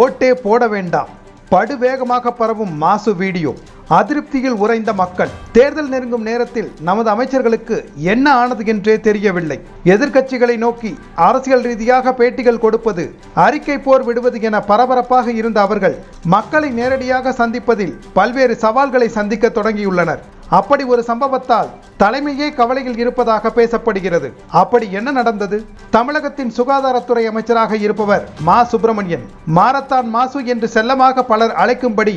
ஓட்டே போட வேண்டாம். படுவேகமாக பரவும் மாசு வீடியோ. அதிருப்தியில் உறைந்த மக்கள். தேர்தல் நெருங்கும் நேரத்தில் நமது அமைச்சர்களுக்கு என்ன ஆனது என்றே தெரியவில்லை. எதிர்க்கட்சிகளை நோக்கி அரசியல் ரீதியாக பேட்டிகள் கொடுப்பது அறிக்கை போர் விடுவது என பரபரப்பாக இருந்த அவர்கள் மக்களை நேரடியாக சந்திப்பதில் பல்வேறு சவால்களை சந்திக்க தொடங்கியுள்ளனர். அப்படி ஒரு சம்பவத்தால் தலைமையே கவலையில் இருப்பதாக பேசப்படுகிறது. அப்படி என்ன நடந்தது? தமிழகத்தின் சுகாதாரத்துறை அமைச்சராக இருப்பவர் மா சுப்பிரமணியன். மாரத்தான் மாசு என்று செல்லமாக பலர் அழைக்கும்படி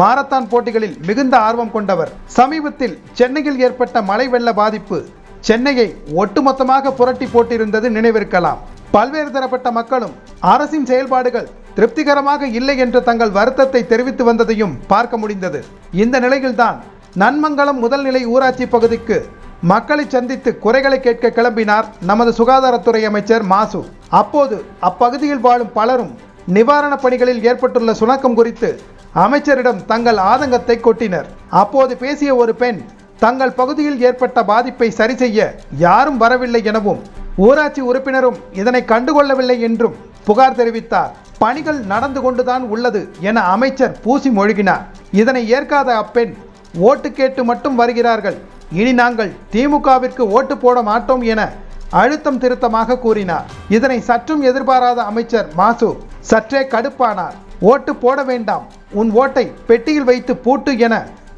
மாரத்தான் போட்டிகளில் மிகுந்த ஆர்வம் கொண்டவர். சமீபத்தில் சென்னையில் ஏற்பட்ட மழை வெள்ள பாதிப்பு சென்னையை ஒட்டுமொத்தமாக புரட்டி போட்டிருந்தது நினைவிருக்கலாம். பல்வேறு தரப்பட்ட மக்களும் அரசின் செயல்பாடுகள் திருப்திகரமாக இல்லை என்று தங்கள் வருத்தத்தை தெரிவித்து வந்ததையும் பார்க்க முடிந்தது. இந்த நிலையில்தான் நன்மங்கலம் முதல்நிலை ஊராட்சி பகுதிக்கு மக்களை சந்தித்து குறைகளை கேட்க கிளம்பினார் நமது சுகாதாரத்துறை அமைச்சர் மாசு. அப்போது அப்பகுதியில் வாழும் பலரும் நிவாரணப் பணிகளில் ஏற்பட்டுள்ள சுணக்கம் குறித்து அமைச்சரிடம் தங்கள் ஆதங்கத்தை கொட்டினர். அப்போது பேசிய ஒரு பெண் தங்கள் பகுதியில் ஏற்பட்ட பாதிப்பை சரி செய்ய யாரும் வரவில்லை எனவும் ஊராட்சி உறுப்பினரும் இதனை கண்டுகொள்ளவில்லை என்றும் புகார் தெரிவித்தார். பணிகள் நடந்து கொண்டுதான் உள்ளது என அமைச்சர் பூசி மொழிகினார். இதனை ஏற்காத அப்பெண் ஓட்டு கேட்டு மட்டும் வருகிறார்கள். இனி நாங்கள் திமுகவிற்கு ஓட்டு போட மாட்டோம் என அழுத்தம் திருத்தமாக கூறினார். இதனை சற்றும் எதிர்பாராத அமைச்சர் மாசு சற்றே கடுப்பானார். ஓட்டு போட வேண்டாம். உன் ஓட்டை பெட்டியில் வைத்து பூட்டு என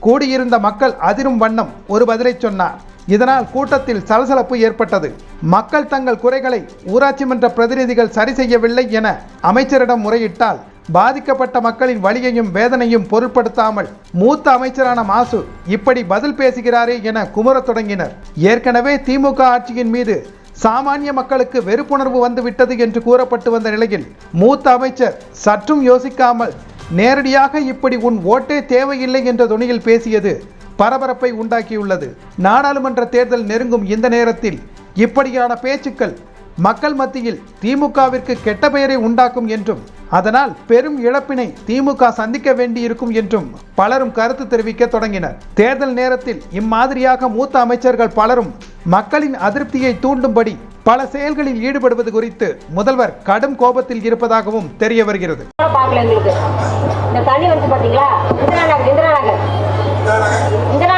கூடியிருந்த மக்கள் அதிரும் வண்ணம் ஒரு பதிலை சொன்னார். இதனால் கூட்டத்தில் சலசலப்பு ஏற்பட்டது. மக்கள் தங்கள் குறைகளை ஊராட்சி மன்ற பிரதிநிதிகள் சரி செய்யவில்லை என அமைச்சரிடம் முறையிட்டால் பாதிக்கப்பட்ட மக்களின் வலியையும் வேதனையும் பொருட்படுத்தாமல் மூத்த அமைச்சரான மாசு இப்படி பதில் பேசுகிறாரே என குமுறத் தொடங்கினர். ஏற்கனவே திமுக ஆட்சியின் மீது சாமானிய மக்களுக்கு வெறுப்புணர்வு வந்துவிட்டது என்று கூறப்பட்டு வந்த நிலையில் மூத்த அமைச்சர் சற்றும் யோசிக்காமல் நேரடியாக இப்படி உன் ஓட்டே தேவையில்லை என்ற துணியில் பேசியது பரபரப்பை உண்டாக்கியுள்ளது. நாடாளுமன்ற தேர்தல் நெருங்கும் இந்த நேரத்தில் இப்படியான பேச்சுக்கள் மக்கள் மத்தியில் திமுகவிற்கு கெட்ட பெயரை உண்டாக்கும் என்றும் அதனால் பெரும் இழப்பினை திமுக சந்திக்க வேண்டியிருக்கும் என்றும் பலரும் கருத்து தெரிவிக்க தொடங்கினர். தேர்தல் நேரத்தில் இம்மாதிரியாக மூத்த அமைச்சர்கள் பலரும் மக்களின் அதிருப்தியை தூண்டும்படி பல செயல்களில் ஈடுபடுவது குறித்து முதல்வர் கடும் கோபத்தில் இருப்பதாகவும் தெரிய வருகிறது. இந்த தண்ணி வந்து பாத்தீங்களா? இந்திரா நகர் இந்திரா நகர். இந்திரா